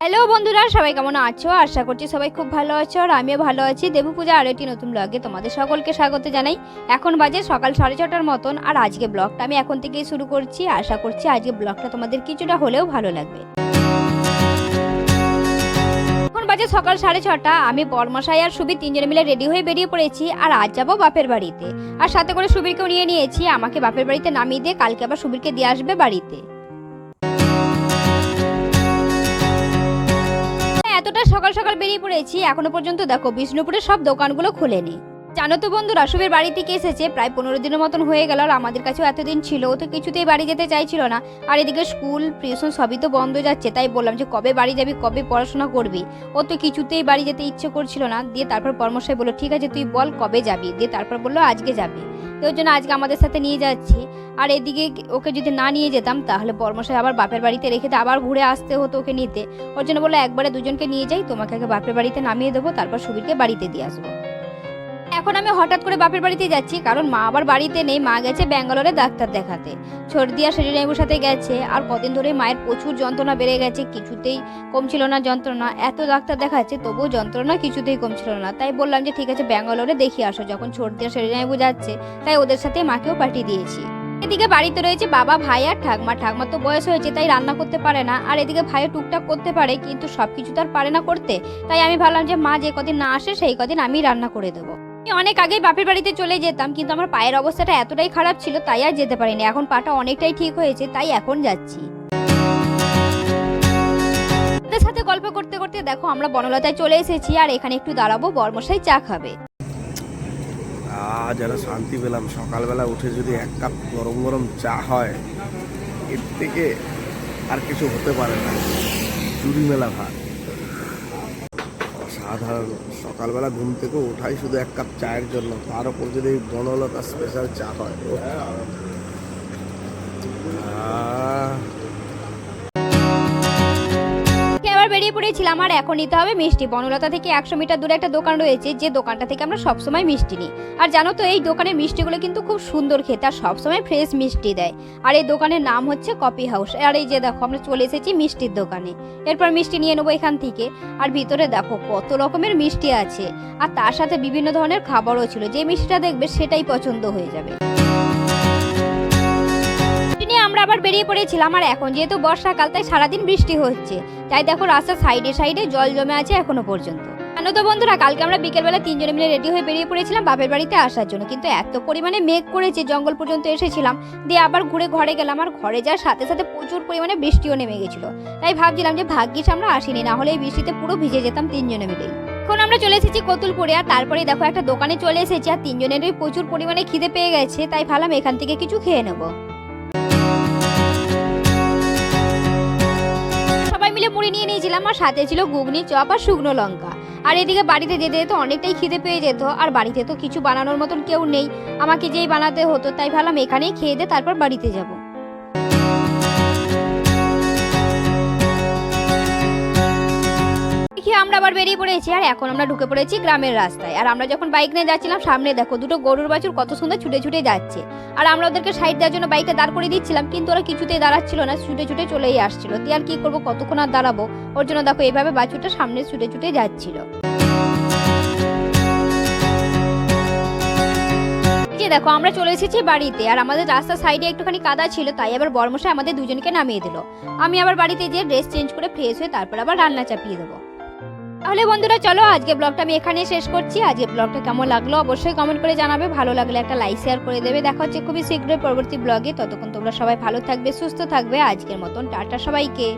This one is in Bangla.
হ্যালো বন্ধুরা, সবাই কেমন আছো? আশা করছি সবাই খুব ভালো আছো আর আমিও ভালো আছি। দেবী পূজা আরও একটি নতুন ব্লগে তোমাদের সকলকে স্বাগত জানাই। এখন বাজে সকাল সাড়ে ছটার মতন আর আজকে ব্লগটা আমি এখন থেকেই শুরু করছি। আশা করছি আজকে ব্লগটা তোমাদের কিছুটা হলেও ভালো লাগবে। বাজে সকাল সাড়ে ছটা। আমি বর্মশাই আর সুবীর তিনজনে মিলে রেডি হয়ে বেরিয়ে পড়েছি আর আজ যাব বাপের বাড়িতে। আর সাথে করে সুবীরকেও নিয়ে নিয়েছি। আমাকে বাপের বাড়িতে নামিয়ে দিয়ে কালকে আবার সুবীরকে দিয়ে আসবে বাড়িতে। এতটা সকাল সকাল বেরিয়ে পড়েছি। এখনও পর্যন্ত দেখো বিষ্ণুপুরের সব দোকানগুলো খোলেনি। জানো তো বন্ধুরা শুভের বাড়ি থেকে এসেছে। প্রায় পনেরো দিনের মতন হয়ে গেল আর আমাদের কাছেও এতদিন ছিল। ও তো কিছুতেই বাড়ি যেতে চাইছিল না। আর এদিকে স্কুল, টিউশন সবই তো বন্ধ যাচ্ছে। তাই বললাম যে, কবে বাড়ি যাবি, কবে পড়াশোনা করবি? ও তো কিছুতেই বাড়ি যেতে ইচ্ছে করছিল না। দিয়ে তারপর পরামর্শই বলল, ঠিক আছে, তুই বল কবে যাবি? দিয়ে তারপর বলল, আজকে যাবি। তো ওই জন্য আজকে আমাদের সাথে নিয়ে যাচ্ছি। আর এদিকে ওকে যদি না নিয়ে যেতাম, তাহলে বর্মশাই আবার বাপের বাড়িতে রেখে আবার ঘুরে আসতে হতো ওকে নিতে। ওর জন্য বলে একবারে দুজনকে নিয়ে যাই, তোমাকে আগে বাপের বাড়িতে নামিয়ে দেবো, তারপর সুবীরকে বাড়িতে দিয়ে আসব। এখন আমি হঠাৎ করে বাপের বাড়িতে যাচ্ছি, কারণ মা আবার বাড়িতে নেই, মা গেছে ব্যাঙ্গালোরে ডাক্তার দেখাতে। সর্দি আর শরীরের সাথে গেছে, আর কদিন ধরে মায়ের প্রচুর যন্ত্রণা বেড়ে গেছে, কিছুতেই কমছিল না যন্ত্রণা। এত ডাক্তার দেখাচ্ছে, তবুও যন্ত্রণা কিছুতেই কমছিল না। তাই বললাম যে, ঠিক আছে, ব্যাঙ্গালোরে দেখিয়ে আসো। যখন সর্দি আর শরীরে যাচ্ছে, তাই ওদের সাথে মাকেও পাঠিয়ে দিয়েছি। এদিকে বাড়িতে রয়েছে বাবা, ভাই আর ঠাকমা। ঠাকমা তো বয়স হয়েছে, তাই রান্না করতে পারে না। আর এদিকে ভাইও টুকটাক করতে পারে, কিন্তু সবকিছু তো আর পারে না করতে। তাই আমি ভাবলাম যে, মা যে কদিন না আসে, সেই কদিন আমি রান্না করে দেবো। অনেক আগেই বাপের বাড়িতে চলে যেতাম, কিন্তু আমার পায়ের অবস্থাটা এতটাই খারাপ ছিল তাই আর যেতে পারিনি। এখন পাটা অনেকটাই ঠিক হয়েছে, তাই এখন যাচ্ছি। সাথে গল্প করতে করতে দেখো, আমরা বনলতায় চলে এসেছি আর এখানে একটু দাঁড়াবো, বর্মশাই চা খাবে। আহ যেন শান্তি পেলাম, সকালবেলা উঠে যদি এক কাপ গরম গরম চা হয়, এর থেকে আর কিছু হতে পারে না। চুরি মেলা ভাত। সাধারণ সকালবেলা ঘুম থেকে ওঠাই শুধু এক কাপ চায়ের জন্য। তার উপর যদি বনলতা স্পেশাল চা হয় বেরিয়ে পড়েছিলাম আর এখন নিতে হবে মিষ্টি। বনলতা থেকে একশো মিটার দূরে একটা দোকান রয়েছে, যে দোকানটা থেকে আমরা সবসময় মিষ্টি নিই। আর জানো তো, এই দোকানের মিষ্টিগুলো কিন্তু খুব সুন্দর খেতে আর সবসময় ফ্রেশ মিষ্টি দেয়। আর এই দোকানের নাম হচ্ছে কপি হাউস। আর এই যে দেখো, আমরা চলে এসেছি মিষ্টির দোকানে। এরপর মিষ্টি নিয়ে নেব এখান থেকে। আর ভিতরে দেখো, কত রকমের মিষ্টি আছে। আর তার সাথে বিভিন্ন ধরনের খাবারও ছিল। যে মিষ্টিটা দেখবে সেটাই পছন্দ হয়ে যাবে। আবার বেরিয়ে পড়েছিলাম, আর এখন যেহেতু বর্ষাকাল, তাই সারাদিন বৃষ্টি হচ্ছে। তাই দেখো রাস্তার সাইডে সাইডে জল জমে আছে এখনও পর্যন্ত। জানো তো বন্ধুরা, কালকে আমরা বিকেলবেলা তিনজনে মিলে রেডি হয়ে বেরিয়ে পড়েছিলাম বাপের বাড়িতে আসার জন্য। কিন্তু এত পরিমাণে মেঘ করেছে, জঙ্গল পর্যন্ত এসেছিলাম। দিয়ে আবার ঘুরে ঘরে গেলাম, আর ঘরে যাওয়ার সাথে সাথে প্রচুর পরিমাণে বৃষ্টিও নেমে গেছিল। তাই ভাবছিলাম যে ভাগ্যিস আমরা আসিনি, না হলে এই বৃষ্টিতে পুরো ভিজে যেতাম তিনজনে মিলেই। এখন আমরা চলে এসেছি কতুলপুরে, আর তারপরে দেখো একটা দোকানে চলে এসেছি, আর তিনজনেরই প্রচুর পরিমাণে খিদে পেয়ে গেছে। তাই ভাবলাম এখান থেকে কিছু খেয়ে নেব। মিলে মুড়ি নিয়ে নিয়েছিলাম, আর সাথে ছিল ঘুগনি, চপ আর শুকনো লঙ্কা। আর এদিকে বাড়িতে যেতে যেতে অনেকটাই খিদে পেয়ে যেত, আর বাড়িতে তো কিছু বানানোর মতন কেউ নেই। আমাকে যেই বানাতে হতো, তাই ভাবলাম এখানেই খেয়ে দিয়ে তারপর বাড়িতে যাব। খেয়ে আমরা আবার বেরিয়ে পড়েছি। আর এখন আমরা ঢুকে পড়েছি গ্রামের রাস্তায়। আর আমরা যখন বাইক নিয়ে যাচ্ছিলাম, সামনে দেখো দুটো গরুর বাছুর কত সুন্দর ছুটে ছুটে যাচ্ছে। আর আমরা ওদেরকে সাইড দেওয়ার জন্য বাইকটা দাঁড় করে দিচ্ছিলাম, কিন্তু ওরা কিছুতেই দাঁড়াচ্ছিল না, ছুটে ছুটে চলেই আসছিল। দিয়ে আর কি করব, কতক্ষণ আর দাঁড়াবো? ওর জন্য দেখো এইভাবে বাছুরটা সামনে ছুটে ছুটে যাচ্ছিল। যে দেখো, আমরা চলে এসেছি বাড়িতে। আর আমাদের রাস্তার সাইডে একটুখানি কাদা ছিল, তাই আবার বর্মশাই আমাদের দুজনকে নামিয়ে দিল। আমি আবার বাড়িতে গিয়ে ড্রেস চেঞ্জ করে ফ্রেশ হয়ে তারপর আবার রান্না চাপিয়ে দেবো। তাহলে বন্ধুরা চলো, আজকে ব্লগটা আমি এখানে শেষ করছি। আজকে ব্লগটা কেমন লাগল অবশ্যই কমেন্ট করে জানাবে। ভালো লাগলে একটা লাইক শেয়ার করে দেবে। দেখা হচ্ছে খুবই শীঘ্রই পরবর্তী ব্লগে ততক্ষণ তোমরা সবাই ভালো থাকবে, সুস্থ থাকবে। আজকের মতন টাটা সবাইকে।